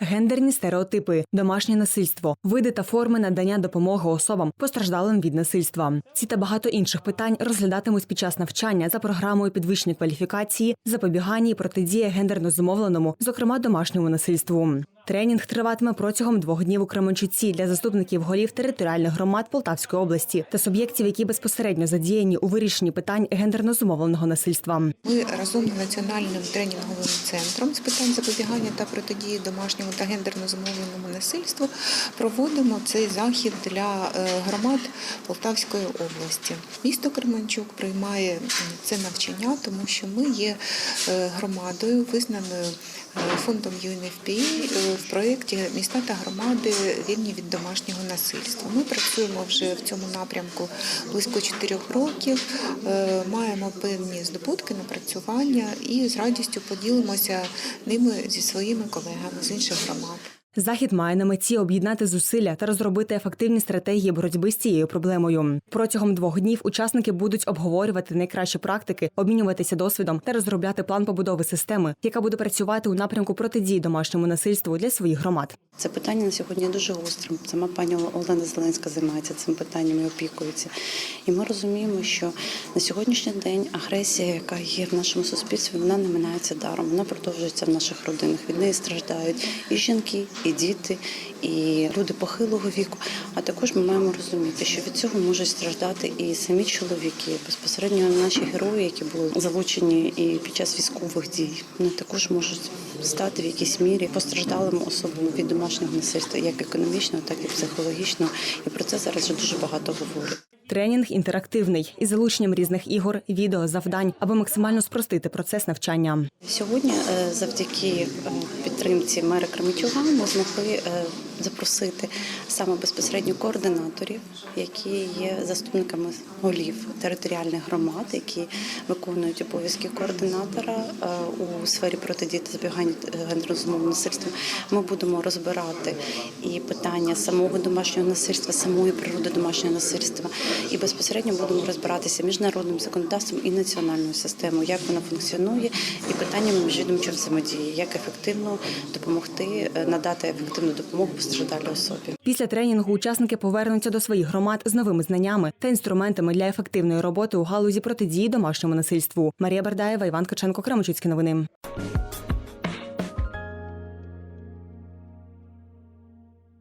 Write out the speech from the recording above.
гендерні стереотипи, домашнє насильство, види та форми надання допомоги особам, постраждалим від насильства. Ці та багато інших питань розглядатимуть під час навчання за програмою підвищення кваліфікації, запобігання і протидія гендерно зумовленому, зокрема домашньому насильству. Тренінг триватиме протягом двох днів у Кременчуці для заступників голів територіальних громад Полтавської області та суб'єктів, які безпосередньо задіяні у вирішенні питань гендерно зумовленого насильства. Ми разом з національним тренінговим центром з питань запобігання та протидії домашньому та гендерно зумовленому насильству проводимо цей захід для е, громад Полтавської області. Місто Кременчук приймає це навчання, тому що ми є е, громадою, визнаною фондом UNFPA е, в проєкті Міста та громади вільні від домашнього насильства. Ми працюємо вже в цьому напрямку близько чотирьох років, е, маємо певні здобутки, напрацювання і з радістю поділимося ними зі своїми колегами з інших громад. Захід має на меті об'єднати зусилля та розробити ефективні стратегії боротьби з цією проблемою. Протягом двох днів учасники будуть обговорювати найкращі практики, обмінюватися досвідом та розробляти план побудови системи, яка буде працювати у напрямку протидії домашньому насильству для своїх громад. Це питання на сьогодні дуже гострим. Сама пані Олена Зеленська займається цим питанням і опікується. І ми розуміємо, що на сьогоднішній день агресія, яка є в нашому суспільстві, вона не минається даром. Вона продовжується в наших родинах. Від неї страждають і жінки, діти, і люди похилого віку. А також ми маємо розуміти, що від цього можуть страждати і самі чоловіки, безпосередньо наші герої, які були залучені і під час військових дій, вони також можуть стати в якійсь мірі постраждалими особами від домашнього насильства, як економічного, так і психологічного. І про це зараз вже дуже багато говорять. Тренінг інтерактивний із залученням різних ігор, відео, завдань, аби максимально спростити процес навчання. Сьогодні, е, завдяки е, підтримці мера Кременчуга, ми змогли е, запросити саме безпосередньо координаторів, які є заступниками голів територіальних громад, які виконують обов'язки координатора е, у сфері протидії та запобігання гендерно-зумовного насильства. Ми будемо розбирати і питання самого домашнього насильства, самої природи домашнього насильства, і безпосередньо будемо розбиратися міжнародним законодавством і національною системою, як вона функціонує, і питаннями міжвідомчої взаємодії, як ефективно допомогти е, надати ефективну допомогу постраждалій особі. Після тренінгу учасники повернуться до своїх громад з новими знаннями та інструментами для ефективної роботи у галузі протидії домашньому насильству. Марія Бердаєва, Іван Каченко, Кременчуцькі новини.